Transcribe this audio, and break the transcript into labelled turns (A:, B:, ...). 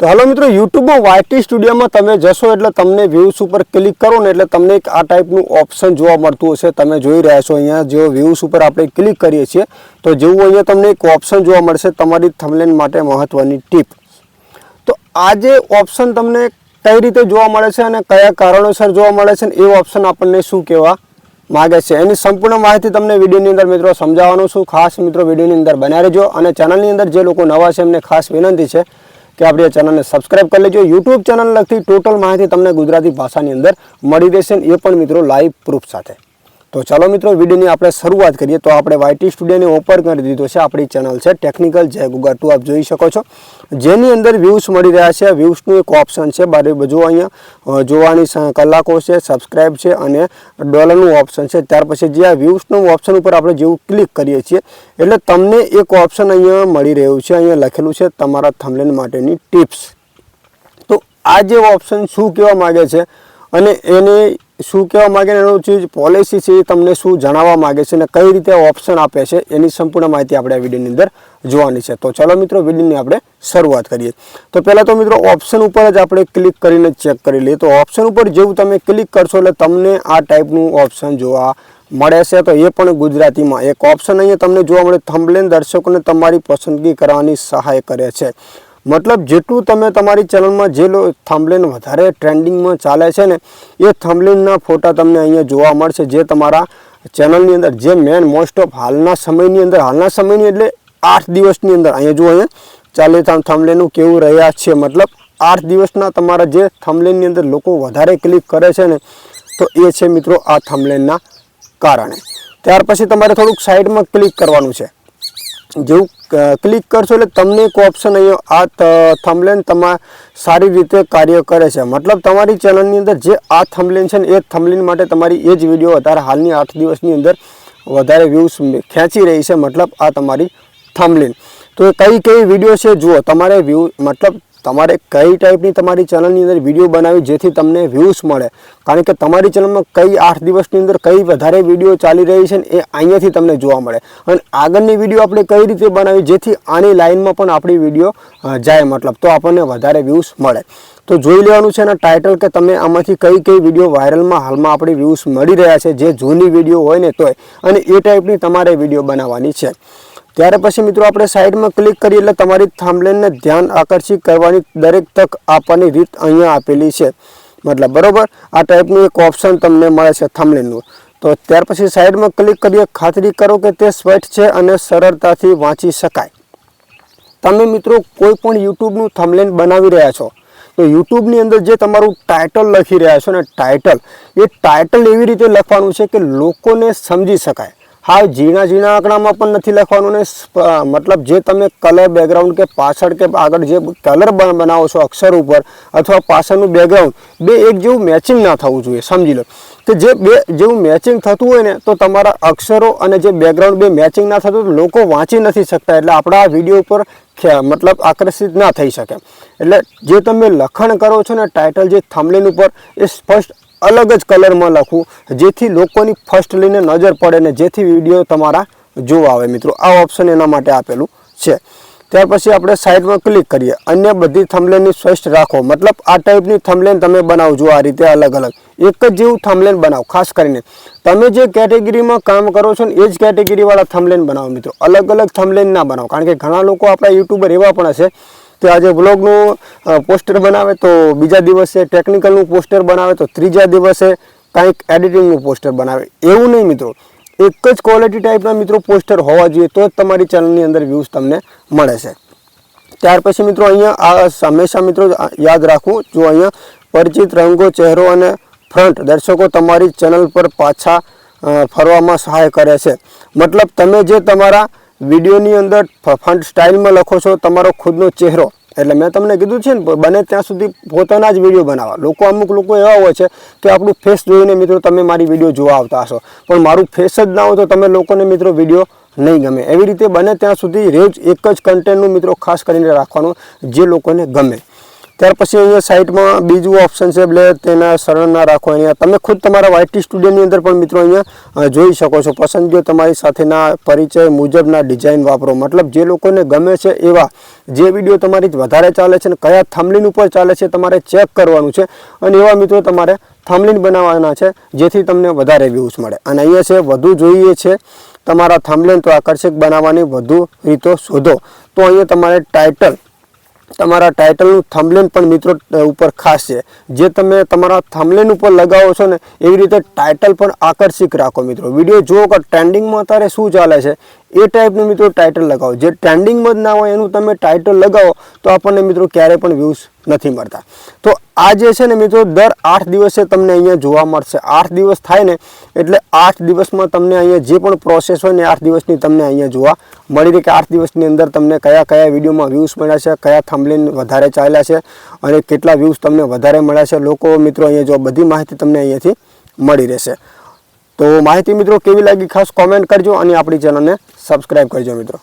A: તો હાલો મિત્રો યુટ્યુબમાં વાયટી સ્ટુડિયોમાં તમે જશો એટલે તમને વ્યૂઝ ઉપર ક્લિક કરો ને એટલે તમને એક આ ટાઈપનું ઓપ્શન જોવા મળતું હશે. તમે જોઈ રહ્યા છો અહીંયા જો વ્યૂઝ ઉપર આપણે ક્લિક કરીએ છીએ, તો જેવું અહીંયા તમને એક ઓપ્શન જોવા મળશે, તમારી થમલેન માટે મહત્ત્વની ટીપ તો આ જે ઓપ્શન તમને કઈ રીતે જોવા મળે છે અને કયા કારણોસર જોવા મળે છે એ ઓપ્શન આપણને શું કહેવા માગે છે, એની સંપૂર્ણ માહિતી તમને વિડીયોની અંદર મિત્રો સમજાવવાનું છું. ખાસ મિત્રો વિડીયોની અંદર બન્યા રહેજો અને ચેનલની અંદર જે લોકો નવા છે એમને ખાસ વિનંતી છે કે આપણી આ ચેનલને સબસ્ક્રાઇબ કરી લેજો. યુટ્યુબ ચેનલ લગતી ટોટલ માહિતી તમને ગુજરાતી ભાષાની અંદર મળી રહેશે એ પણ મિત્રો લાઈવ પ્રૂફ સાથે. તો ચાલો મિત્રો, વિડીયોની આપણે શરૂઆત કરીએ. તો આપણે વાયટી સ્ટુડિયોને ઓપન કરી દીધો છે. આપણી ચેનલ છે ટેકનિકલ જય ગુગા ટુ. આપ જોઈ શકો છો. જેની અંદર વ્યૂઝ મળી રહ્યા છે. વ્યૂઝનું એક ઓપ્શન છે. બારે બાજુ અહીંયા જોવાની કલાકો છે સબસ્ક્રાઈબ છે અને ડોલરનું ઓપ્શન છે. ત્યાર પછી જે આ વ્યૂઝનું ઓપ્શન ઉપર આપણે જેવું ક્લિક કરીએ છીએ, એટલે તમને એક ઓપ્શન અહીંયા મળી રહ્યું છે. અહીંયા લખેલું છે તમારા થમલેન માટેની ટિપ્સ તો આ જે ઓપ્શન શું કહેવા માગે છે? અને એને શું કહેવા માગે એનું જે પોલિસી છે એ તમને શું જણાવવા માગે છે અને કઈ રીતે ઓપ્શન આપે છે એની સંપૂર્ણ માહિતી આપણે આ વિડીયોની અંદર જોવાની છે. તો ચાલો મિત્રો વિડીયોની આપણે શરૂઆત કરીએ. તો પહેલાં તો મિત્રો ઓપ્શન ઉપર જ આપણે ક્લિક કરીને ચેક કરી લઈએ. તો ઓપ્શન ઉપર જેવું તમે ક્લિક કરશો એટલે તમને આ ટાઈપનું ઓપ્શન જોવા મળે છે. તો એ પણ ગુજરાતીમાં એક ઓપ્શન અહીંયા તમને જોવા મળે. થંબલેન દર્શકોને તમારી પસંદગી કરવાની સહાય કરે છે. મતલબ જેટલું તમે તમારી ચેનલમાં જે થંબલેન વધારે ટ્રેન્ડિંગમાં ચાલે છે ને, એ થંબલેનના ફોટા તમને અહીંયા જોવા મળશે જે તમારા ચેનલની અંદર જે મેન મોસ્ટ ઓફ હાલના સમયની અંદર, હાલના સમયની એટલે આઠ દિવસની અંદર અહીંયા જુઓ અહીંયા, ચાલે થંબલેનું કેવું રહ્યા છે. મતલબ આઠ દિવસના તમારા જે થંબલેનની અંદર લોકો વધારે ક્લિક કરે છે ને, તો એ છે મિત્રો આ થંબલેનના કારણે. ત્યાર પછી તમારે થોડુંક સાઈડમાં ક્લિક કરવાનું છે. જેવું ક્લિક કરશો એટલે તમને એક ઓપ્શન અહીંયા આ થંબલેન તમા, સારી રીતે કાર્ય કરે છે. મતલબ તમારી ચેનલની અંદર જે આ થંબલેન છે ને એ થંબલેન માટે તમારી એ જ વીડિયો વધારે હાલની આઠ દિવસની અંદર વધારે વ્યૂઝ ખેંચી રહી છે. મતલબ આ તમારી થંબલેન તો કઈ કઈ વીડિયો છે જુઓ. તમારે વ્યૂ મતલબ તમારે કઈ ટાઈપની તમારી ચેનલની અંદર વીડિયો બનાવી જેથી તમને વ્યૂઝ મળે? કારણ કે તમારી ચેનલમાં કઈ આઠ દિવસની અંદર કઈ વધારે વીડિયો ચાલી રહી છે એ અહીંયાથી તમને જોવા મળે. અને આગળની વીડિયો આપણે કઈ રીતે બનાવી જેથી આની લાઇનમાં પણ આપણી વીડિયો જાય મતલબ તો આપણને વધારે વ્યૂઝ મળે. તો જોઈ લેવાનું છે એના ટાઇટલ કે તમે આમાંથી કઈ કઈ વીડિયો વાયરલમાં હાલમાં આપણી વ્યૂઝ મળી રહ્યા છે, જે જૂની વીડિયો હોય ને તોય. અને એ ટાઈપની તમારે વીડિયો બનાવવાની છે. ત્યાર પછી મિત્રો આપણે સાઈડમાં ક્લિક કરીએ એટલે તમારી થાંભલેનને ધ્યાન આકર્ષિત કરવાની દરેક તક આપવાની રીત અહીંયા આપેલી છે. મતલબ બરોબર? આ ટાઈપનું એક ઓપ્શન તમને મળે છે થાંભલેનનું તો ત્યાર પછી સાઈડમાં ક્લિક કરીએ, ખાતરી કરો કે તે સ્વચ્છ છે અને સરળતાથી વાંચી શકાય. તમે મિત્રો કોઈ પણ યુટ્યુબનું થમલેન બનાવી રહ્યા છો, તો યુટ્યુબની અંદર જે તમારું ટાઇટલ લખી રહ્યા છો ને ટાઇટલ એ ટાઇટલ એવી રીતે લખવાનું છે કે લોકોને સમજી શકાય. હા, ઝીણા ઝીણા આંકડામાં પણ નથી લખવાનું ને મતલબ જે તમે કલર બેકગ્રાઉન્ડ કે પાછળ કે આગળ જે કલર બનાવો છો, અક્ષર ઉપર અથવા પાછળનું બેકગ્રાઉન્ડ બે એક જેવું મેચિંગ ના થવું જોઈએ, સમજી લો. કે જે બે, જેવું મેચિંગ થતું હોય ને, તો તમારા અક્ષરો અને જે બેકગ્રાઉન્ડ બે મેચિંગ ના થતું તો લોકો વાંચી નથી શકતા, એટલે આપણા વીડિયો ઉપર મતલબ આકર્ષિત ના થઈ શકે. એટલે જે તમે લખાણ કરો છો ને ટાઇટલ જે થમલેન ઉપર, એ સ્પષ્ટ અલગ જ કલરમાં લખવું જેથી લોકોની ફર્સ્ટ લઈને નજર પડે ને જેથી વીડિયો તમારા જોવા આવે. મિત્રો, આ ઓપ્શન એના માટે આપેલું છે. ત્યાર પછી આપણે સાઈડમાં ક્લિક કરીએ. અન્ય બધી થમલેનની સ્પષ્ટ રાખો. મતલબ આ ટાઈપની થમલેન તમે બનાવજો આ રીતે અલગ અલગ. એક જ જેવું થમલેન બનાવો, ખાસ કરીને. તમે જે કેટેગરીમાં કામ કરો છો ને, એ જ કેટેગરીવાળા થમલેન બનાવો, મિત્રો. અલગ અલગ થમલેન ના બનાવો. કારણ કે ઘણા લોકો આપણા યુટ્યુબર એવા પણ હશે કે આજે બ્લોગનું પોસ્ટર બનાવે તો બીજા દિવસે ટેકનિકલનું પોસ્ટર બનાવે તો ત્રીજા દિવસે કાંઈક એડિટિંગનું પોસ્ટર બનાવે. એવું નહીં મિત્રો. એક જ ક્વોલિટી ટાઈપના મિત્રો પોસ્ટર હોવા જોઈએ, તો જ તમારી ચેનલની અંદર વ્યૂઝ તમને મળે છે. ત્યાર પછી મિત્રો અહીંયા આ હંમેશા મિત્રો યાદ રાખવું, જો અહીંયા પરિચિત રંગો, ચહેરો અને ફ્રન્ટ દર્શકો તમારી ચેનલ પર પાછા ફરવામાં સહાય કરે છે. મતલબ તમે જે તમારા વિડીયોની અંદર ફ્રન્ટ સ્ટાઇલમાં લખો છો, તમારો ખુદનો ચહેરો. એટલે મેં તમને કીધું છે ને બને ત્યાં સુધી પોતાના જ વીડિયો બનાવવા લોકો અમુક લોકો એવા હોય છે કે આપણું ફેસ જોઈને મિત્રો તમે મારી વીડિયો જોવા આવતા હશો. પણ મારું ફેસ જ ના હોય તો તમે લોકોને મિત્રો વીડિયો નહીં ગમે. એવી રીતે બને ત્યાં સુધી રોજ એક જ કન્ટેન્ટનું મિત્રો ખાસ કરીને રાખવાનું, જે લોકોને ગમે. ત્યાર પછી અહીંયા સાઈડમાં બીજું ઓપ્શન છે, એટલે તેના શરણ ના રાખો અહીંયા. તમે ખુદ તમારા વાયટી સ્ટુડિયોની અંદર પણ મિત્રો અહીંયા જોઈ શકો છો. પસંદગીઓ તમારી સાથેના પરિચય મુજબના ડિઝાઇન વાપરો. મતલબ જે લોકોને ગમે છે એવા જે વીડિયો તમારી વધારે ચાલે છે અને કયા થમલીન ઉપર ચાલે છે તમારે ચેક કરવાનું છે. અને એવા મિત્રો તમારે થમલીન બનાવવાના છે, જેથી તમને વધારે વ્યૂઝ મળે. અને અહીંયા છે, વધુ જોઈએ છે, તમારા થમલેન તો આકર્ષક બનાવવાની વધુ રીતો શોધો. તો અહીંયા તમારે ટાઇટલ તમારા ટાઇટલનું થમ્બલેન પણ મિત્રો ઉપર ખાસ છે. જે તમે તમારા થમ્બલેન ઉપર લગાવો છો ને, એવી રીતે ટાઇટલ પણ આકર્ષિત રાખો મિત્રો. વીડિયો જુઓ કે ટ્રેન્ડિંગમાં અત્યારે શું ચાલે છે, એ ટાઈપનું મિત્રો ટાઇટલ લગાવો. જે ટ્રેન્ડિંગમાં જ ના હોય એનું તમે ટાઇટલ લગાવો, તો આપણને મિત્રો ક્યારેય પણ વ્યૂઝ નથી મળતા. તો આ જે છે ને મિત્રો, દર આઠ દિવસે તમને અહીંયા જોવા મળશે. આઠ દિવસ થાય ને, એટલે આઠ દિવસમાં તમને અહીંયા જે પણ પ્રોસેસ હોય ને આઠ દિવસની તમને અહીંયા જોવા મળી રહી કે આઠ દિવસની અંદર તમને કયા કયા વિડીયોમાં વ્યૂઝ મળ્યા છે, કયા થંબલેન વધારે ચાલ્યા છે અને કેટલા વ્યૂઝ તમને વધારે મળ્યા છે. લોકો મિત્રો અહીંયા જો બધી માહિતી તમને અહીંયાથી મળી રહેશે. તો માહિતી મિત્રો કેવી લાગી, ખાસ કોમેન્ટ કરજો અને આપણી ચેનલને સબસ્ક્રાઈબ કરજો મિત્રો.